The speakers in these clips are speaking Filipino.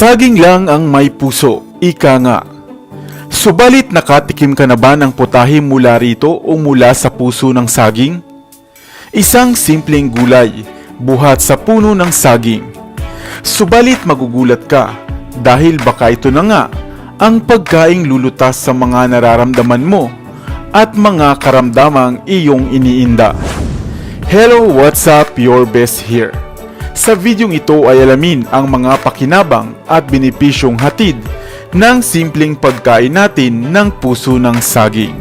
Saging lang ang may puso, ika nga. Subalit nakatikim ka na ba ng putahe mula rito o mula sa puso ng saging? Isang simpleng gulay, buhat sa puno ng saging. Subalit magugulat ka dahil baka ito na nga ang pagkaing lulutas sa mga nararamdaman mo at mga karamdamang iyong iniinda. Hello, what's up? Your best here. Sa videong ito ay alamin ang mga pakinabang at benepisyong hatid ng simpleng pagkain natin ng puso ng saging.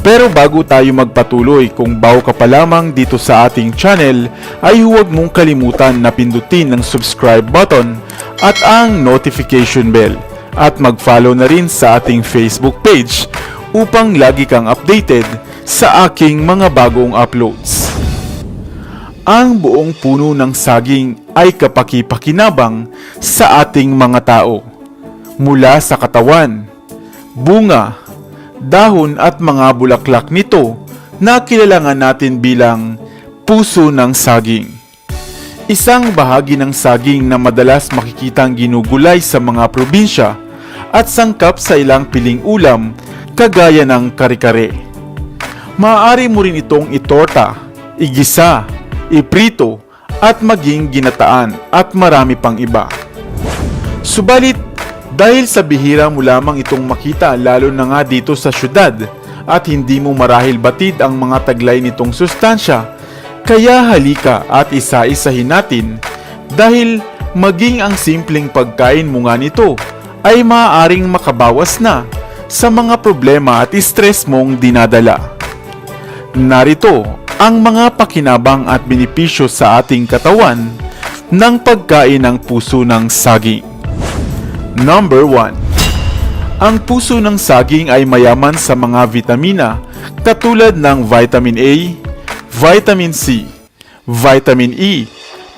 Pero bago tayo magpatuloy, kung bago ka pa lamang dito sa ating channel, ay huwag mong kalimutan na pindutin ang subscribe button at ang notification bell at mag-follow na rin sa ating Facebook page upang lagi kang updated sa aking mga bagong uploads. Ang buong puno ng saging ay kapaki-pakinabang sa ating mga tao. Mula sa katawan, bunga, dahon at mga bulaklak nito na kilalangan natin bilang puso ng saging. Isang bahagi ng saging na madalas makikitang ginugulay sa mga probinsya at sangkap sa ilang piling ulam kagaya ng kare-kare. Maaari mo rin itong itorta, igisa, iprito at maging ginataan at marami pang iba. Subalit, dahil sa bihira mo lamang itong makita lalo na nga dito sa syudad at hindi mo marahil batid ang mga taglay nitong sustansya, kaya halika at isa-isahin natin dahil maging ang simpleng pagkain mo nga nito ay maaaring makabawas na sa mga problema at stress mong dinadala. Narito ang mga pakinabang at benepisyo sa ating katawan ng pagkain ng puso ng saging. Number 1. Ang puso ng saging ay mayaman sa mga vitamina katulad ng vitamin A, vitamin C, vitamin E,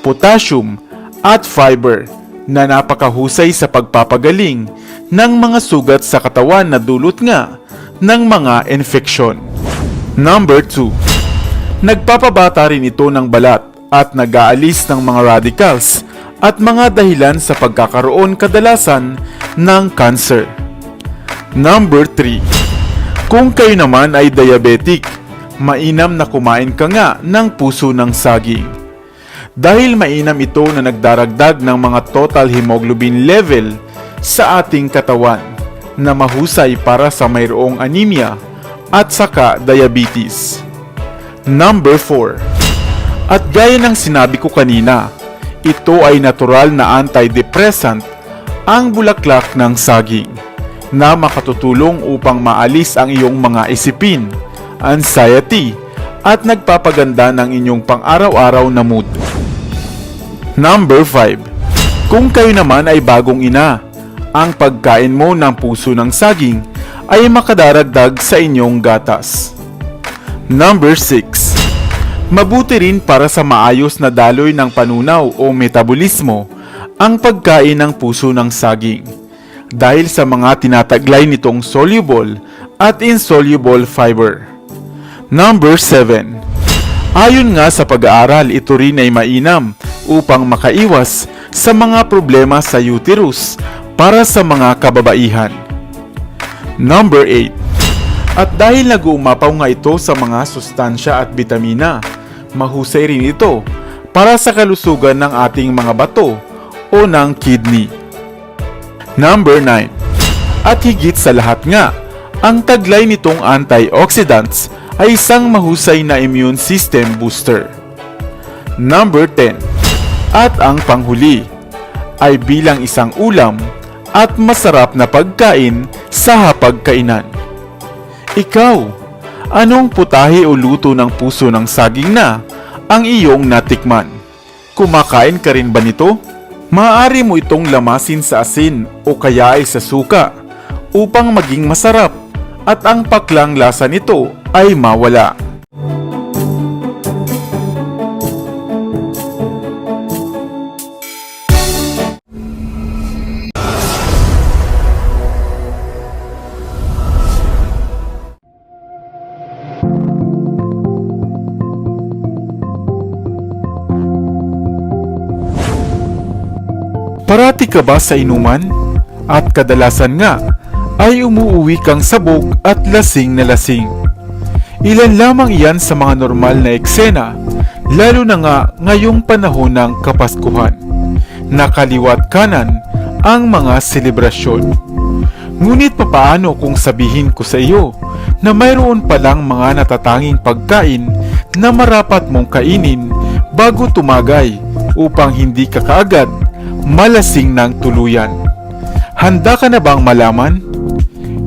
potassium, at fiber na napakahusay sa pagpapagaling ng mga sugat sa katawan na dulot nga ng mga infeksyon. Number 2. Nagpapabata rin ito ng balat at nag-aalis ng mga radicals at mga dahilan sa pagkakaroon kadalasan ng cancer. Number 3. Kung kayo naman ay diabetic, mainam na kumain ka nga ng puso ng saging. Dahil mainam ito na nagdaragdag ng mga total hemoglobin level sa ating katawan na mahusay para sa mayroong anemia at saka diabetes. Number 4. At gaya ng sinabi ko kanina, ito ay natural na antidepressant ang bulaklak ng saging na makatutulong upang maalis ang iyong mga isipin, anxiety, at nagpapaganda ng inyong pang-araw-araw na mood. Number 5. Kung kayo naman ay bagong ina, ang pagkain mo ng puso ng saging ay makadaragdag sa inyong gatas. Number 6. Mabuti rin para sa maayos na daloy ng panunaw o metabolismo ang pagkain ng puso ng saging dahil sa mga tinataglay nitong soluble at insoluble fiber. Number 7. Ayon nga sa pag-aaral, ito rin ay mainam upang makaiwas sa mga problema sa uterus para sa mga kababaihan. Number 8. At dahil nag-uumapaw nga ito sa mga sustansya at bitamina, mahusay rin ito para sa kalusugan ng ating mga bato o ng kidney. Number 9. At higit sa lahat nga, ang taglay nitong antioxidants ay isang mahusay na immune system booster. Number 10. At ang panghuli ay bilang isang ulam at masarap na pagkain sa hapagkainan. Ikaw, anong putahe o luto ng puso ng saging na ang iyong natikman? Kumakain ka rin ba nito? Maaari mo itong lamasin sa asin o kaya ay sa suka upang maging masarap at ang paklang lasa nito ay mawala. Parati ka ba sa inuman? At kadalasan nga ay umuuwi kang sabog at lasing na lasing. Ilan lamang iyan sa mga normal na eksena, lalo na nga ngayong panahon ng Kapaskuhan. Nakaliwat kanan ang mga selebrasyon. Ngunit papaano kung sabihin ko sa iyo na mayroon palang mga natatanging pagkain na marapat mong kainin bago tumagay upang hindi ka kaagad malasing ng tuluyan. Handa ka na bang malaman?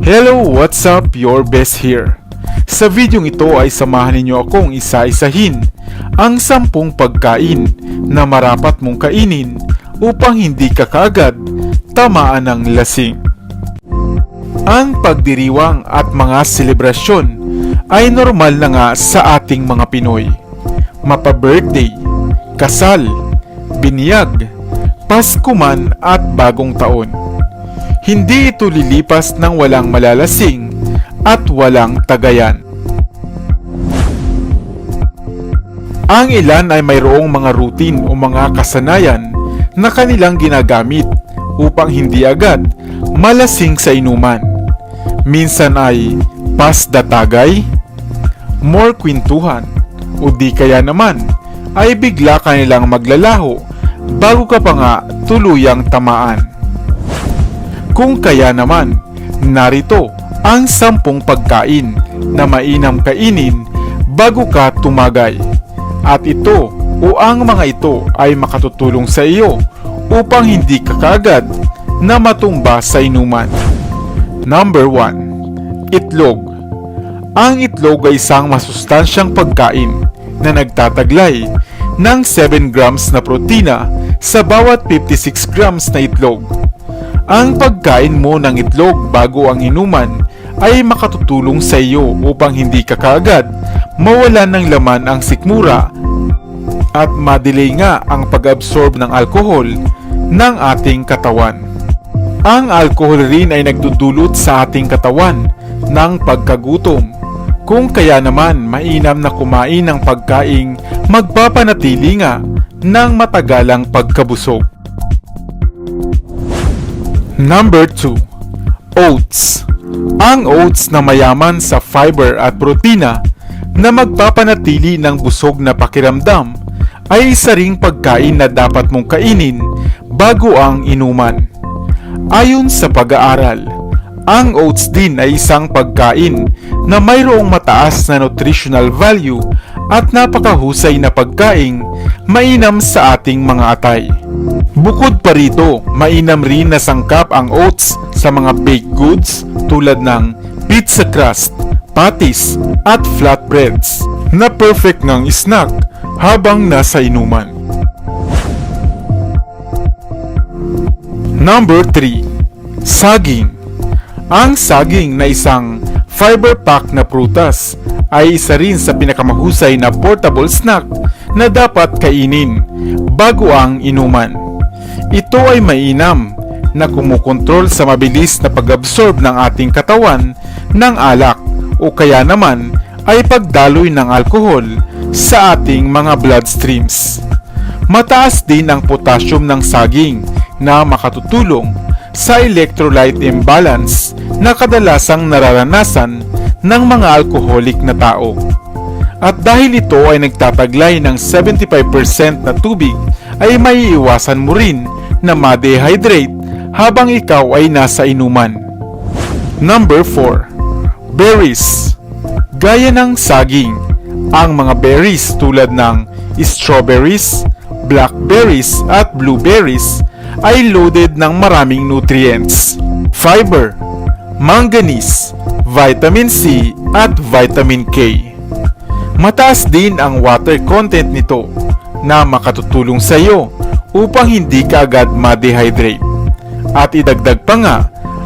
Hello, what's up? Your best here. Sa videong ito ay samahan ninyo akong isa-isahin ang sampung pagkain na marapat mong kainin upang hindi ka kaagad tamaan ng lasing. Ang pagdiriwang at mga selebrasyon ay normal na nga sa ating mga Pinoy. Mapa-birthday, kasal, biniyag, Pasko man at bagong taon. Hindi ito lilipas ng walang malalasing at walang tagayan. Ang ilan ay mayroong mga routine o mga kasanayan na kanilang ginagamit upang hindi agad malasing sa inuman. Minsan ay pas datagay, more kwentuhan, o di kaya naman ay bigla kanilang maglalaho bago ka pa nga tuluyang tamaan. Kung kaya naman, narito ang sampung pagkain na mainam kainin bago ka tumagay. At ito o ang mga ito ay makatutulong sa iyo upang hindi ka kagad na matumba sa inuman. Number 1. Itlog Ang itlog ay isang masustansyang pagkain na nagtataglay ng 7 grams na protina sa bawat 56 grams na itlog. Ang pagkain mo ng itlog bago ang inuman ay makatutulong sa iyo upang hindi ka kaagad mawalan ng laman ang sikmura at madelay nga ang pag-absorb ng alkohol ng ating katawan. Ang alkohol rin ay nagdudulot sa ating katawan ng pagkagutom. Kung kaya naman mainam na kumain ng pagkaing magpapanatili nga ng matagalang pagkabusog. Number 2. Oats Ang oats na mayaman sa fiber at protina na magpapanatili ng busog na pakiramdam ay isa ring pagkain na dapat mong kainin bago ang inuman. Ayon sa pag-aaral, ang oats din ay isang pagkain na mayroong mataas na nutritional value at napakahusay na pagkaing mainam sa ating mga atay. Bukod pa rito, mainam rin na sangkap ang oats sa mga baked goods tulad ng pizza crust, patties at flatbreads na perfect ngang snack habang nasa inuman. Number 3. Saging Ang saging na isang fiber pack na prutas ay isa rin sa pinakamahusay na portable snack na dapat kainin bago ang inuman. Ito ay mainam na kumukontrol sa mabilis na pag-absorb ng ating katawan ng alak o kaya naman ay pagdaloy ng alkohol sa ating mga bloodstreams. Mataas din ang potassium ng saging na makatutulong sa electrolyte imbalance na kadalasang nararanasan ng mga alcoholic na tao. At dahil ito ay nagtataglay ng 75% na tubig, ay maiiwasan mo rin na ma-dehydrate habang ikaw ay nasa inuman. Number 4. Berries Gaya ng saging, ang mga berries tulad ng strawberries, blackberries at blueberries ay loaded ng maraming nutrients, fiber, manganese, vitamin C at vitamin K. Mataas din ang water content nito na makatutulong sa iyo upang hindi ka agad ma-dehydrate. At idagdag pa nga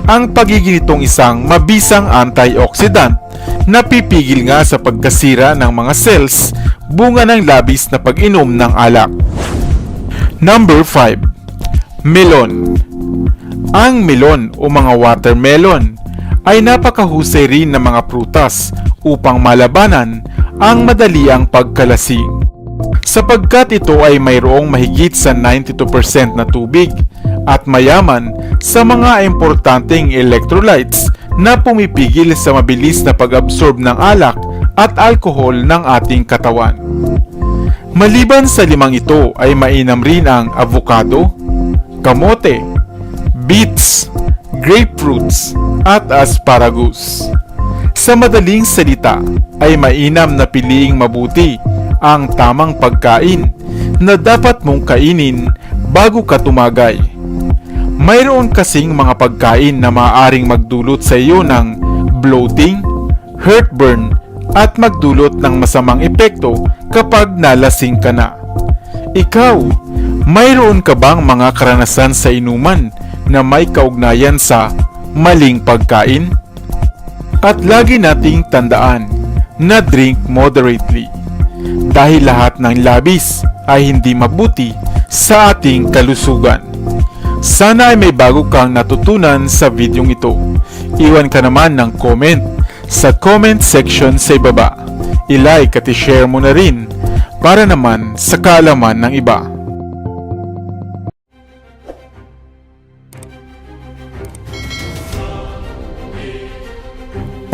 ang pagiging nitong isang mabisang antioxidant na pipigil nga sa pagkasira ng mga cells bunga ng labis na pag-inom ng alak. Number 5. Melon Ang melon o mga watermelon ay napakahusay rin ng mga prutas upang malabanan ang madaliang pagkalasing. Sapagkat ito ay mayroong mahigit sa 92% na tubig at mayaman sa mga importanteng electrolytes na pumipigil sa mabilis na pag-absorb ng alak at alkohol ng ating katawan. Maliban sa limang ito ay mainam rin ang avocado, kamote, beets, grapefruits at asparagus. Sa madaling salita ay mainam na piliing mabuti ang tamang pagkain na dapat mong kainin bago ka tumagay. Mayroon kasing mga pagkain na maaaring magdulot sa iyo ng bloating, heartburn, at magdulot ng masamang epekto kapag nalasing ka na. Ikaw, mayroon ka bang mga karanasan sa inuman na may kaugnayan sa maling pagkain? At lagi nating tandaan na drink moderately dahil lahat ng labis ay hindi mabuti sa ating kalusugan. Sana ay may bago kang natutunan sa videong ito. Iwan ka naman ng comment sa comment section sa ibaba. I-like at i-share mo na rin para naman sa kaalaman ng iba.